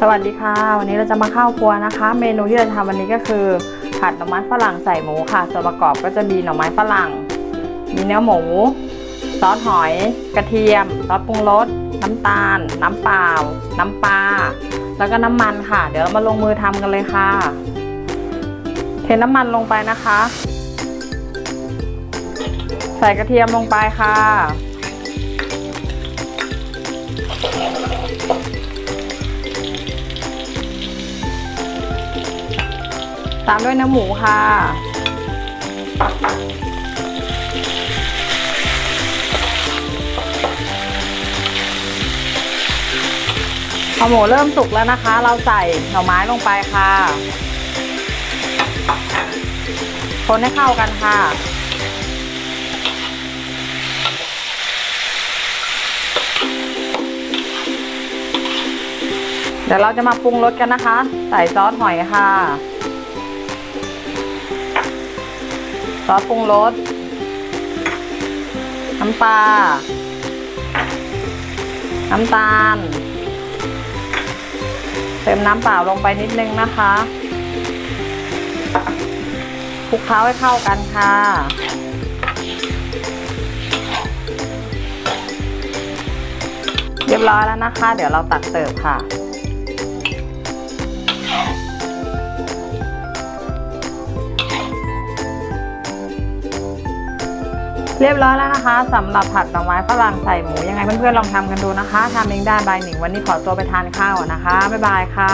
สวัสดีค่ะ วันนี้เราจะมาเข้าครัวนะคะ เมนูที่เราจะทำวันนี้ก็คือ ผัดหน่อไม้ฝรั่งใส่หมูค่ะ ส่วนประกอบก็จะมีหน่อไม้ฝรั่ง มีเนื้อหมู ซอสหอย กระเทียม ซอสปรุงรส น้ำตาล น้ำเปล่า น้ำปลา แล้วก็น้ำมันค่ะ เดี๋ยวเรามาลงมือทำกันเลยค่ะ เทน้ำมันลงไปนะคะ ใส่กระเทียมลงไปค่ะ ตามด้วยเนื้อหมูค่ะ พอหมูเริ่มสุกแล้วนะคะ เราใส่หน่อไม้ลงไปค่ะคนให้เข้ากันค่ะ เดี๋ยวเราจะมาปรุงรสกันนะคะ ใส่ซอสหอยค่ะ ซอสปรุงรส น้ำปลา น้ำตาล เติมน้ำเปล่าลงไปนิดนึงนะคะคลุกเคล้าให้เข้ากันค่ะ เรียบร้อยแล้วนะคะ เดี๋ยวเราตักเสิร์ฟค่ะ เรียบร้อยแล้วนะคะสำหรับผัดหน่อไม้ฝรั่งใส่หมูยังไงเพื่อนๆลองทำกันดูนะคะทำเองได้บายหนึ่งวันนี้ขอตัวไปทานข้าวนะคะบ๊ายบายค่ะ